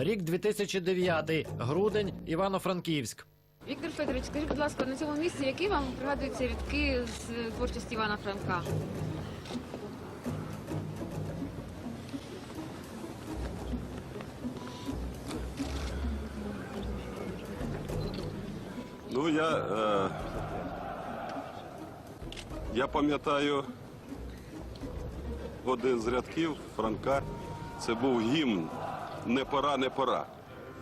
Рік 2009, грудень, Івано-Франківськ. Віктор Федорович, скажіть, будь ласка, на цьому місці які вам пригадуються рядки з е, творчості Івана Франка? Ну, я, е, я пам'ятаю один з рядків Франка. Це був гімн Не пора, не пора.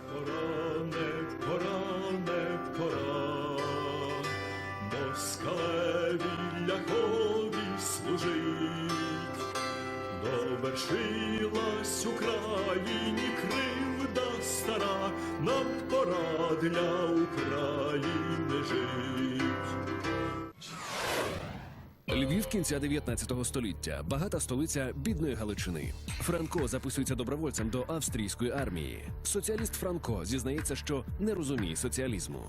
Пора, не пора, не пора, москалеві ляхові служить, довершилась Україні кривда стара, нам пора для України жить. Львів кінця 19 століття, багата столиця бідної Галичини. Франко записується добровольцем до австрійської армії. Соціаліст Франко зізнається, що не розуміє соціалізму.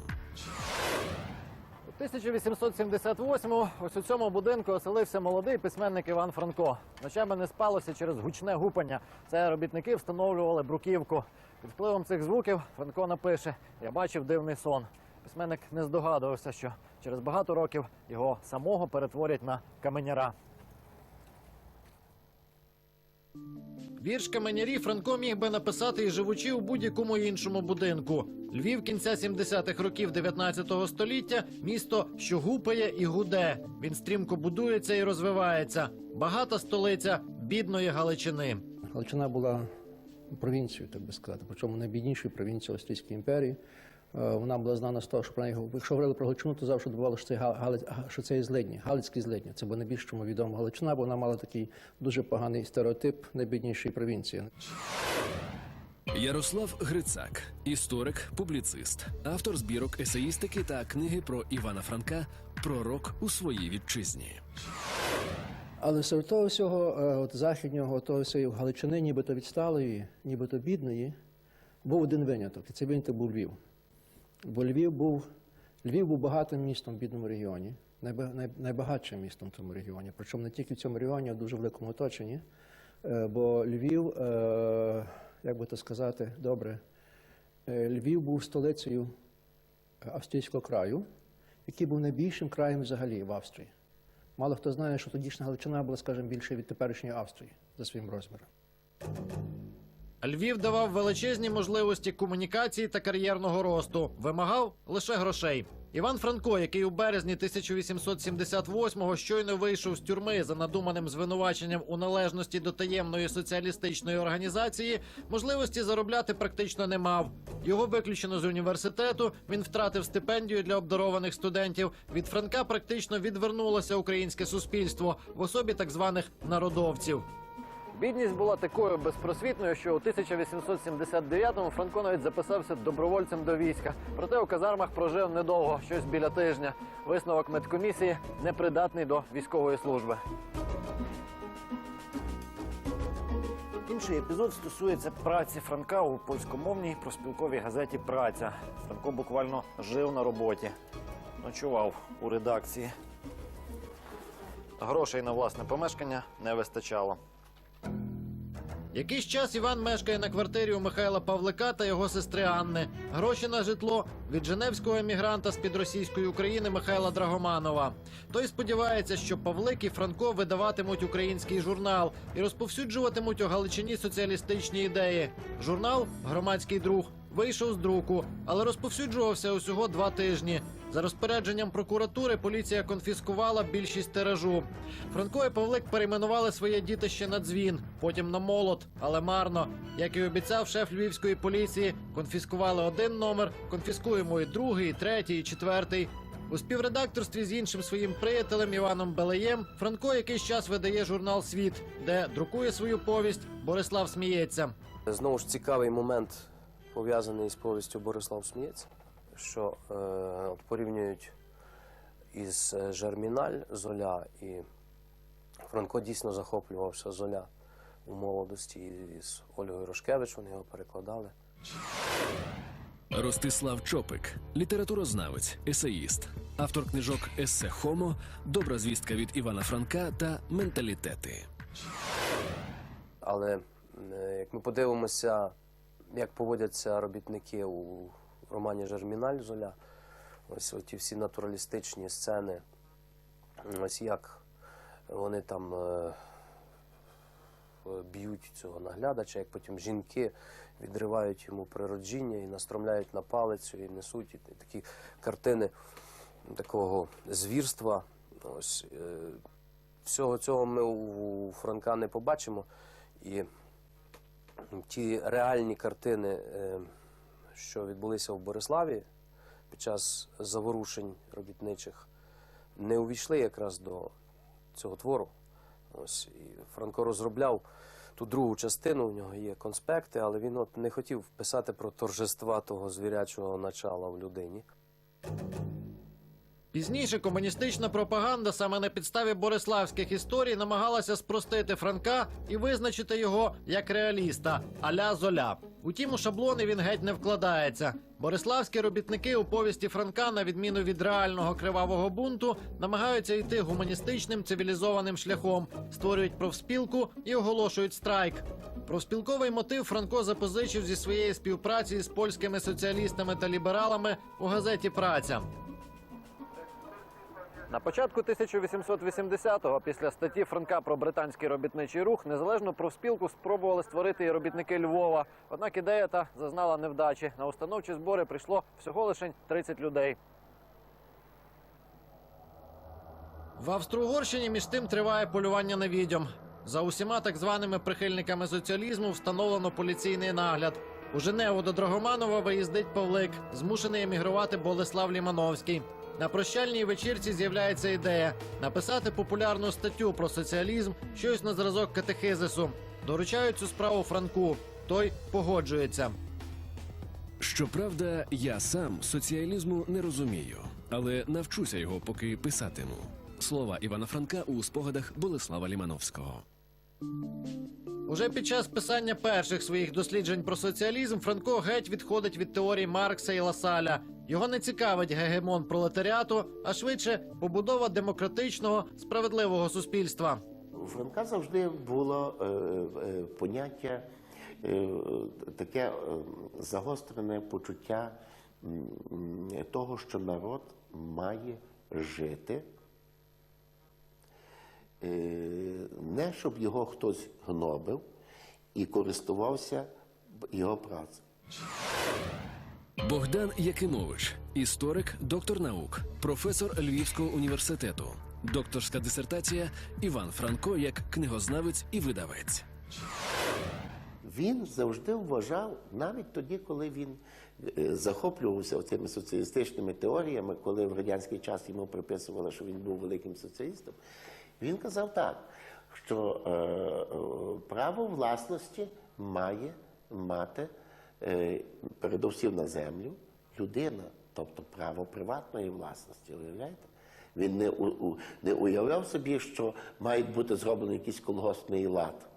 У 1878-му ось у цьому будинку оселився молодий письменник Іван Франко. Ночами не спалося через гучне гупання. Це робітники встановлювали бруківку. Під впливом цих звуків Франко напише: Я бачив дивний сон. Письменник не здогадувався, що через багато років його самого перетворять на каменяра. Вірш каменярі Франко міг би написати і живучи у будь-якому іншому будинку. Львів кінця 70-х років 19 століття місто, що гупає і гуде. Він стрімко будується і розвивається. Багата столиця бідної Галичини. Галичина була провінцією, так би сказати, причому найбіднішою провінцією Австрійської імперії. Е, Вона була знана з того, що про неї, якщо говорили про Галичину, то завжди думали, що це, Га- що це є злидні, Галицькі злидні. Це була найбільш чому відома Галичина, бо вона мала такий дуже поганий стереотип найбіднішої провінції. Ярослав Грицак, історик, публіцист, автор збірок есеїстики та книги про Івана Франка Пророк у своїй вітчизні. Але серед того всього, е, от західнього, того всієї Галичини, нібито відсталої, нібито бідної, був один виняток, і цей виняток був Львів. Бо Львів був, Львів був багатим містом в бідному регіоні, найбагатшим містом в цьому регіоні. Причому не тільки в цьому регіоні, а в дуже великому оточенні. Е, Бо Львів, е, як би то сказати, добре, е, Львів був столицею австрійського краю, який був найбільшим краєм взагалі в Австрії. Мало хто знає, що тодішня Галичина була, скажімо, більше від теперішньої Австрії за своїм розміром. Львів давав величезні можливості комунікації та кар'єрного росту. Вимагав лише грошей. Іван Франко, який у березні 1878-го щойно вийшов з тюрми за надуманим звинуваченням у належності до таємної соціалістичної організації, можливості заробляти практично не мав. Його виключено з університету. Він втратив стипендію для обдарованих студентів. Від Франка практично відвернулося українське суспільство в особі так званих народовців. Бідність була такою безпросвітною, що у 1879-му Франко навіть записався добровольцем до війська. Проте у казармах прожив недовго, щось біля тижня. Висновок медкомісії непридатний до військової служби. Інший епізод стосується праці Франка у польськомовній проспілковій газеті Праця. Франко буквально жив на роботі, ночував у редакції. Грошей на власне помешкання не вистачало. Якийсь час Іван мешкає на квартирі у Михайла Павлика та його сестри Анни. Гроші на житло від женевського емігранта з під російської України Михайла Драгоманова. Той сподівається, що Павлик і Франко видаватимуть український журнал і розповсюджуватимуть у Галичині соціалістичні ідеї. Журнал Громадський друг вийшов з друку, але розповсюджувався усього два тижні. За розпорядженням прокуратури поліція конфіскувала більшість тиражу. Франко і Павлик перейменували своє дітище на дзвін, потім на молот, але марно. Як і обіцяв шеф львівської поліції, конфіскували один номер, конфіскуємо і другий, і третій, і четвертий. У співредакторстві з іншим своїм приятелем Іваном Белеєм Франко якийсь час видає журнал Світ, де друкує свою повість Борислав сміється. Знову ж цікавий момент пов'язаний з повістю Борислав Смієць, що е, порівнюють із е, Жерміналь Золя і Франко дійсно захоплювався Золя у молодості і з Ольгою Рошкевич, вони його перекладали. Ростислав Чопик, літературознавець, есеїст, автор книжок Есе Хомо, Добра звістка від Івана Франка та Менталітети. Але е, як ми подивимося як поводяться робітники у романі Жерміналь Золя. Ось ті всі натуралістичні сцени. Ось як вони там е, е, б'ють цього наглядача, як потім жінки відривають йому природжіння і настромляють на палицю і несуть і такі картини такого звірства. Ось, е, всього цього ми у Франка не побачимо. І ті реальні картини, е, що відбулися в Бориславі під час заворушень робітничих, не увійшли якраз до цього твору. Ось, і Франко розробляв ту другу частину, у нього є конспекти, але він от не хотів писати про торжества того звірячого начала в людині. Пізніше комуністична пропаганда саме на підставі бориславських історій намагалася спростити Франка і визначити його як реаліста аля золя. Утім, у шаблони він геть не вкладається. Бориславські робітники у повісті Франка, на відміну від реального кривавого бунту, намагаються йти гуманістичним цивілізованим шляхом, створюють профспілку і оголошують страйк. Профспілковий мотив Франко запозичив зі своєї співпраці з польськими соціалістами та лібералами у газеті Праця. На початку 1880-го, після статті Франка про британський робітничий рух, незалежну профспілку спробували створити і робітники Львова. Однак ідея та зазнала невдачі. На установчі збори прийшло всього лише 30 людей. В Австро-Угорщині між тим триває полювання на відьом. За усіма так званими прихильниками соціалізму встановлено поліційний нагляд. У Женеву до Драгоманова виїздить Павлик, змушений емігрувати Болеслав Лімановський. На прощальній вечірці з'являється ідея написати популярну статтю про соціалізм, щось на зразок катехизису. Доручають цю справу Франку. Той погоджується. Щоправда, я сам соціалізму не розумію, але навчуся його, поки писатиму. Слова Івана Франка у спогадах Болеслава Лімановського. Уже під час писання перших своїх досліджень про соціалізм Франко геть відходить від теорій Маркса і Ласаля. Його не цікавить гегемон пролетаріату, а швидше побудова демократичного справедливого суспільства. У Франка завжди було е, е, поняття, е, таке е, загострене почуття м, того, що народ має жити. Е, не щоб його хтось гнобив і користувався його працею. Богдан Якимович, історик, доктор наук, професор Львівського університету, докторська дисертація Іван Франко як книгознавець і видавець. Він завжди вважав, навіть тоді, коли він е, захоплювався цими соціалістичними теоріями, коли в радянський час йому приписували, що він був великим соціалістом, він казав так, що е, е, право власності має мати передовсім на землю людина, тобто право приватної власності. Уявляєте? Він не, у, у, не уявляв собі, що має бути зроблений якийсь колгоспний лад.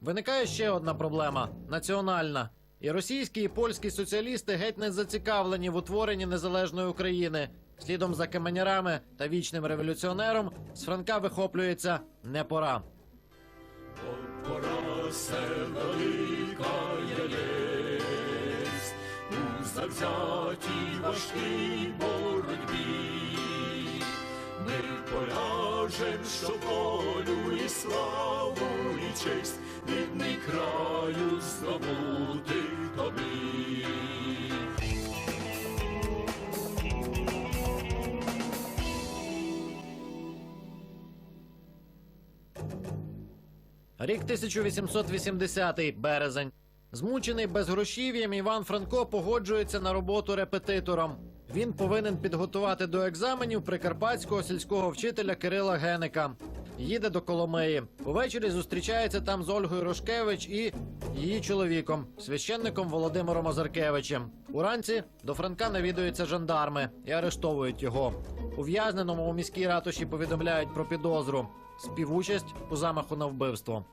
Виникає ще одна проблема національна. І російські, і польські соціалісти геть не зацікавлені в утворенні незалежної України. Слідом за каменярами та вічним революціонером з Франка вихоплюється не пора. Пора велика завзятій важкій боротьбі. Ми поляжем, що волю і славу і честь рідний краю здобути тобі. Рік 1880 березень. Змучений безгрошів'ям Іван Франко погоджується на роботу репетитором. Він повинен підготувати до екзаменів прикарпатського сільського вчителя Кирила Геника. Їде до Коломиї. Увечері зустрічається там з Ольгою Рошкевич і її чоловіком, священником Володимиром Озаркевичем. Уранці до Франка навідуються жандарми і арештовують його. Ув'язненому у міській ратуші повідомляють про підозру співучасть у замаху на вбивство.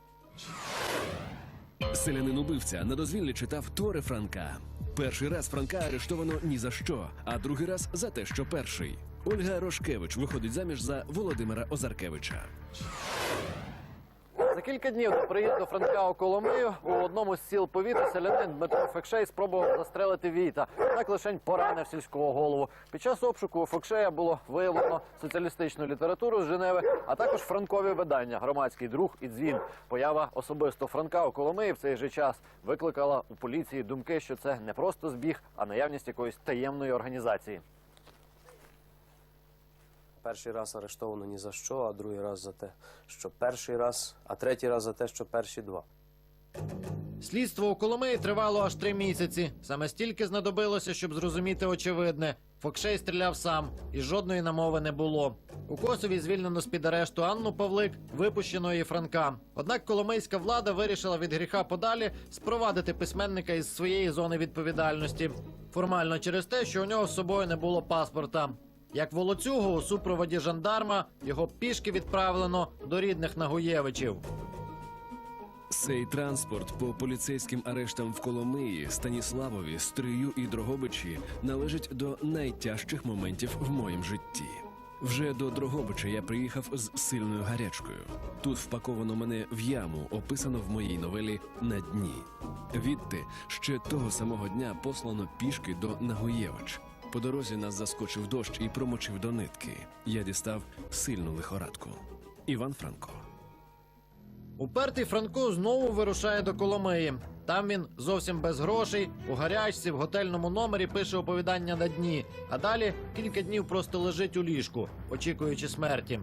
Селянин убивця на дозвіллі читав твори Франка. Перший раз Франка арештовано ні за що, а другий раз за те, що перший. Ольга Рошкевич виходить заміж за Володимира Озаркевича. Кілька днів до приїзду Франка у Коломию у одному з сіл повітря селянин Дмитро Фекшей спробував застрелити Віта. Так лишень поранив сільського голову. Під час обшуку у Фекшея було виявлено соціалістичну літературу з Женеви, а також франкові видання Громадський друг і дзвін. Поява особисто Франка у Коломиї в цей же час викликала у поліції думки, що це не просто збіг, а наявність якоїсь таємної організації. Перший раз арештовано ні за що, а другий раз за те, що перший раз, а третій раз за те, що перші два. Слідство у Коломиї тривало аж три місяці. Саме стільки знадобилося, щоб зрозуміти очевидне. Фокшей стріляв сам, і жодної намови не було. У Косові звільнено з під арешту Анну Павлик, випущено її Франка. Однак коломийська влада вирішила від гріха подалі спровадити письменника із своєї зони відповідальності. Формально через те, що у нього з собою не було паспорта. Як волоцюгу у супроводі жандарма його пішки відправлено до рідних Нагуєвичів. Цей транспорт по поліцейським арештам в Коломиї, Станіславові, Стрию і Дрогобичі належить до найтяжчих моментів в моїм житті. Вже до Дрогобича я приїхав з сильною гарячкою. Тут впаковано мене в яму, описано в моїй новелі на дні. Відти ще того самого дня послано пішки до Нагоєвич. По дорозі нас заскочив дощ і промочив до нитки. Я дістав сильну лихорадку. Іван Франко. Упертий Франко знову вирушає до Коломиї. Там він зовсім без грошей, у гарячці, в готельному номері пише оповідання на дні, а далі кілька днів просто лежить у ліжку, очікуючи смерті.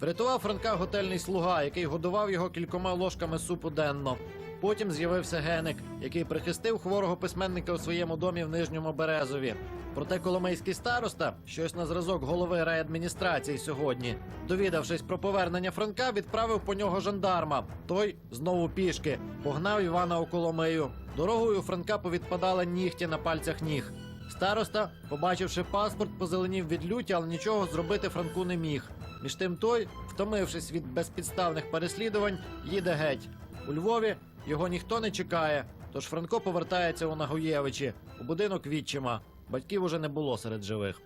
Врятував Франка готельний слуга, який годував його кількома ложками супу денно. Потім з'явився геник, який прихистив хворого письменника у своєму домі в Нижньому Березові. Проте коломийський староста, щось на зразок голови райадміністрації сьогодні, довідавшись про повернення Франка, відправив по нього жандарма. Той знову пішки погнав Івана у Коломию. Дорогою Франка повідпадали нігті на пальцях ніг. Староста, побачивши паспорт, позеленів від люті, але нічого зробити Франку не міг. Між тим той, втомившись від безпідставних переслідувань, їде геть. У Львові його ніхто не чекає. Тож Франко повертається у Нагуєвичі у будинок відчима. Батьків уже не було серед живих.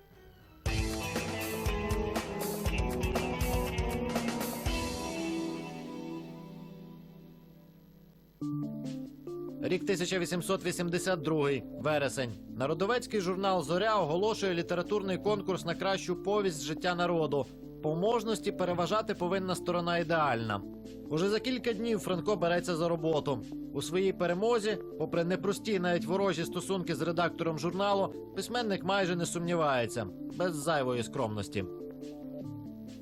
Рік 1882, вересень. Народовецький журнал Зоря оголошує літературний конкурс на кращу повість життя народу. По можності переважати повинна сторона ідеальна. Уже за кілька днів Франко береться за роботу. У своїй перемозі, попри непрості, навіть ворожі стосунки з редактором журналу, письменник майже не сумнівається, без зайвої скромності.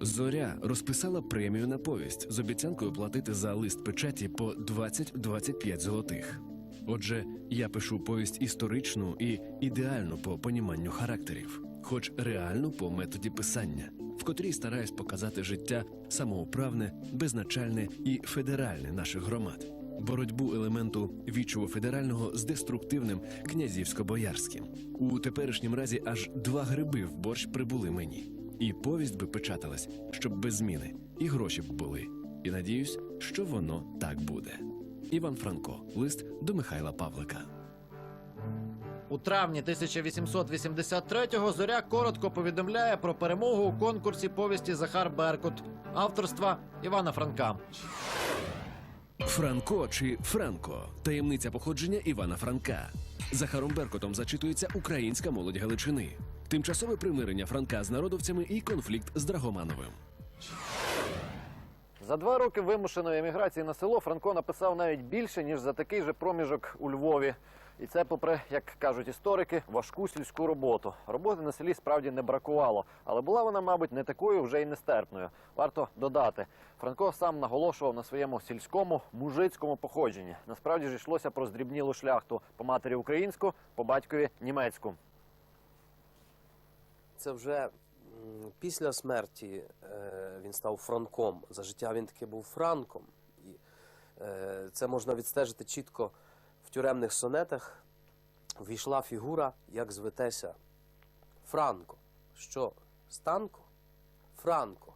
Зоря розписала премію на повість з обіцянкою платити за лист печаті по 20-25 золотих. Отже, я пишу повість історичну і ідеальну по поніманню характерів, хоч реальну по методі писання, в котрій стараюсь показати життя самоуправне, безначальне і федеральне наших громад, боротьбу елементу вічово-федерального з деструктивним князівсько-боярським. У теперішнім разі аж два гриби в борщ прибули мені. І повість би печаталась, щоб без зміни, і гроші б були. І надіюсь, що воно так буде. Іван Франко, лист до Михайла Павлика. У травні 1883-го зоря коротко повідомляє про перемогу у конкурсі повісті Захар Беркут авторства Івана Франка. Франко чи Франко таємниця походження Івана Франка. Захаром Беркотом зачитується українська молодь Галичини. Тимчасове примирення Франка з народовцями і конфлікт з Драгомановим. За два роки вимушеної еміграції на село Франко написав навіть більше, ніж за такий же проміжок у Львові. І це, попри, як кажуть історики, важку сільську роботу. Роботи на селі справді не бракувало, але була вона, мабуть, не такою вже й нестерпною. Варто додати, Франко сам наголошував на своєму сільському мужицькому походженні. Насправді ж йшлося про здрібнілу шляхту по матері українську, по батькові німецьку. Це вже після смерті е, він став Франком. За життя він таки був Франком. І е, це можна відстежити чітко тюремних сонетах. Війшла фігура, як звитеся Франко. Що? Станко? Франко.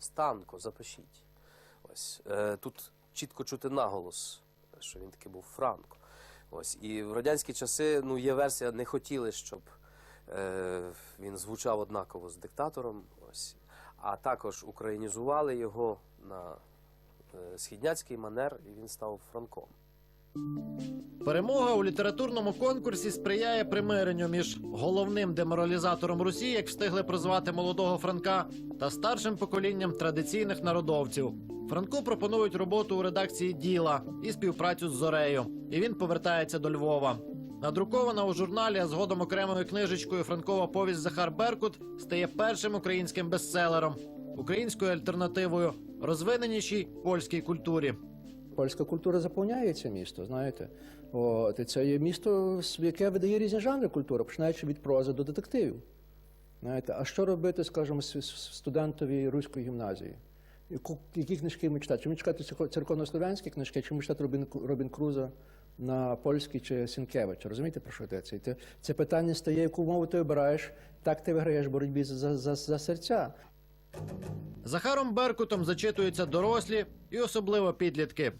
Станко, запишіть. Ось е, тут чітко чути наголос, що він таки був Франко. Ось і в радянські часи ну є версія, не хотіли, щоб е, він звучав однаково з диктатором. Ось а також українізували його на е, східняцький манер, і він став Франком. Перемога у літературному конкурсі сприяє примиренню між головним деморалізатором Русі, як встигли прозвати молодого Франка, та старшим поколінням традиційних народовців. Франку пропонують роботу у редакції діла і співпрацю з Зорею. І він повертається до Львова. Надрукована у журналі, а згодом окремою книжечкою Франкова повість Захар Беркут стає першим українським бестселером, українською альтернативою розвиненішій польській культурі. Польська культура заповняє це місто, знаєте. От, і це є місто, яке видає різні жанри культури, починаючи від прози до детективів. Знаєте, а що робити, скажімо, студентові руської гімназії? Які книжки йому читати? Чи йому читати церко- церковнослов'янські книжки, чи йому читати Робін, Робін Круза на польській чи Сінкевича? Розумієте, про що йдеться? І ти- це питання стає, яку мову ти обираєш, так ти виграєш боротьбі за, за, за серця. Захаром Беркутом зачитуються дорослі і особливо підлітки.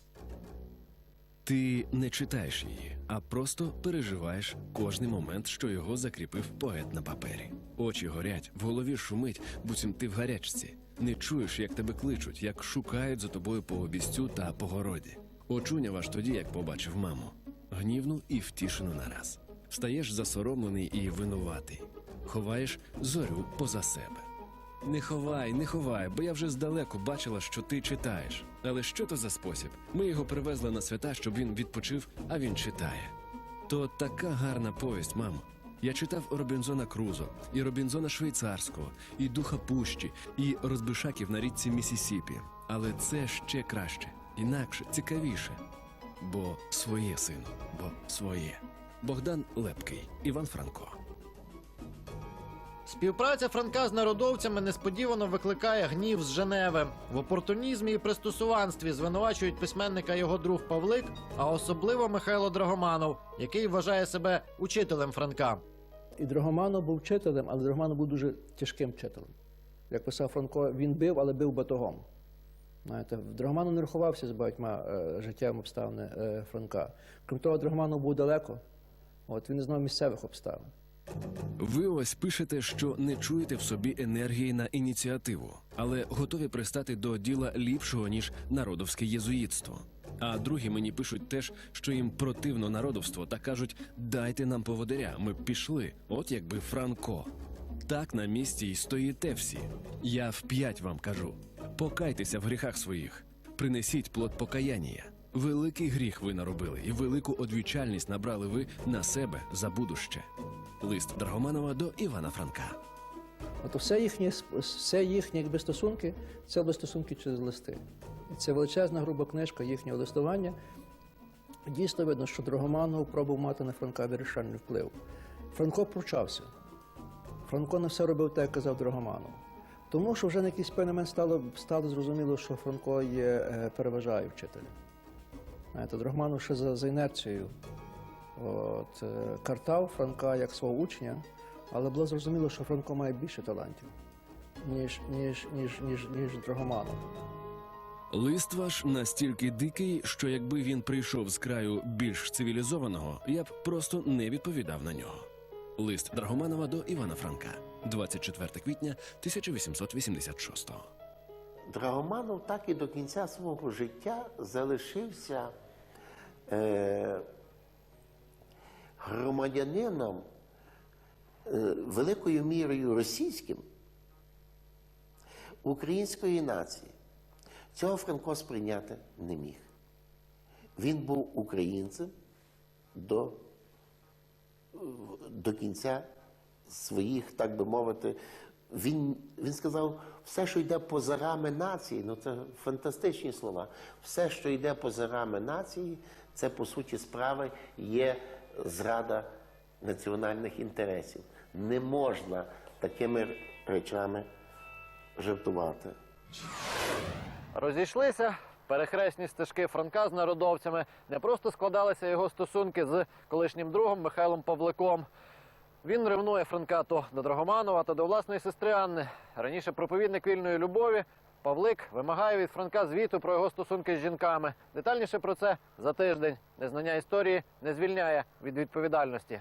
Ти не читаєш її, а просто переживаєш кожний момент, що його закріпив поет на папері. Очі горять, в голові шумить, буцім ти в гарячці. Не чуєш, як тебе кличуть, як шукають за тобою по обістю та по городі. Очуняв аж тоді, як побачив маму. Гнівну і втішену нараз. Стаєш засоромлений і винуватий. Ховаєш зорю поза себе. Не ховай, не ховай, бо я вже здалеку бачила, що ти читаєш. Але що то за спосіб? Ми його привезли на свята, щоб він відпочив, а він читає. То така гарна повість, мамо. Я читав Робінзона Крузо, і Робінзона Швейцарського, і Духа Пущі, і Розбишаків на річці Місісіпі. Але це ще краще, інакше, цікавіше. Бо своє сину, бо своє. Богдан Лепкий, Іван Франко. Співпраця Франка з народовцями несподівано викликає гнів з Женеви. В опортунізмі і пристосуванстві звинувачують письменника його друг Павлик, а особливо Михайло Драгоманов, який вважає себе учителем Франка. І Драгоманов був вчителем, але Драгоманов був дуже тяжким вчителем. Як писав Франко, він бив, але бив батогом. Знаєте, Драгоманов не рахувався з багатьма е, життєвими обставинами е, Франка. Крім того, Драгоманов був далеко, от він не знав місцевих обставин. Ви ось пишете, що не чуєте в собі енергії на ініціативу, але готові пристати до діла ліпшого ніж народовське єзуїтство. А другі мені пишуть теж, що їм противно народовство та кажуть: дайте нам поводиря, ми б пішли. От якби Франко. Так на місці й стоїте всі. Я вп'ять вам кажу: покайтеся в гріхах своїх, принесіть плод покаяння. Великий гріх ви наробили, і велику одвічальність набрали ви на себе за будуще. Лист Драгоманова до Івана Франка. От все їхні, все їхні якби, стосунки, це були стосунки через листи. І це величезна груба книжка їхнього листування. Дійсно видно, що Драгоманов пробував мати на Франка вирішальний вплив. Франко пручався. Франко не все робив так, як казав Драгоманов. Тому що вже на якийсь певний момент стало, стало зрозуміло, що Франко є, е, переважає вчителя. Знаєте, Драгоманов ще за, за інерцією от, е, картав Франка як свого учня, але було зрозуміло, що Франко має більше талантів, ніж, ніж, ніж, ніж, ніж Драгоманов. Лист ваш настільки дикий, що якби він прийшов з краю більш цивілізованого, я б просто не відповідав на нього. Лист Драгоманова до Івана Франка, 24 квітня 1886 Драгоманов так і до кінця свого життя залишився е, громадянином е, великою мірою російським української нації. Цього Франко сприйняти не міг. Він був українцем до, до кінця своїх, так би мовити, він, він сказав, все, що йде поза рами нації, ну це фантастичні слова. Все, що йде поза рами нації, це по суті справи є зрада національних інтересів. Не можна такими речами жартувати. Розійшлися перехресні стежки Франка з народовцями. Не просто складалися його стосунки з колишнім другом Михайлом Павликом. Він ревнує Франка то до Драгоманова, то до власної сестри Анни. Раніше проповідник вільної любові. Павлик вимагає від Франка звіту про його стосунки з жінками. Детальніше про це за тиждень. Незнання історії не звільняє від відповідальності.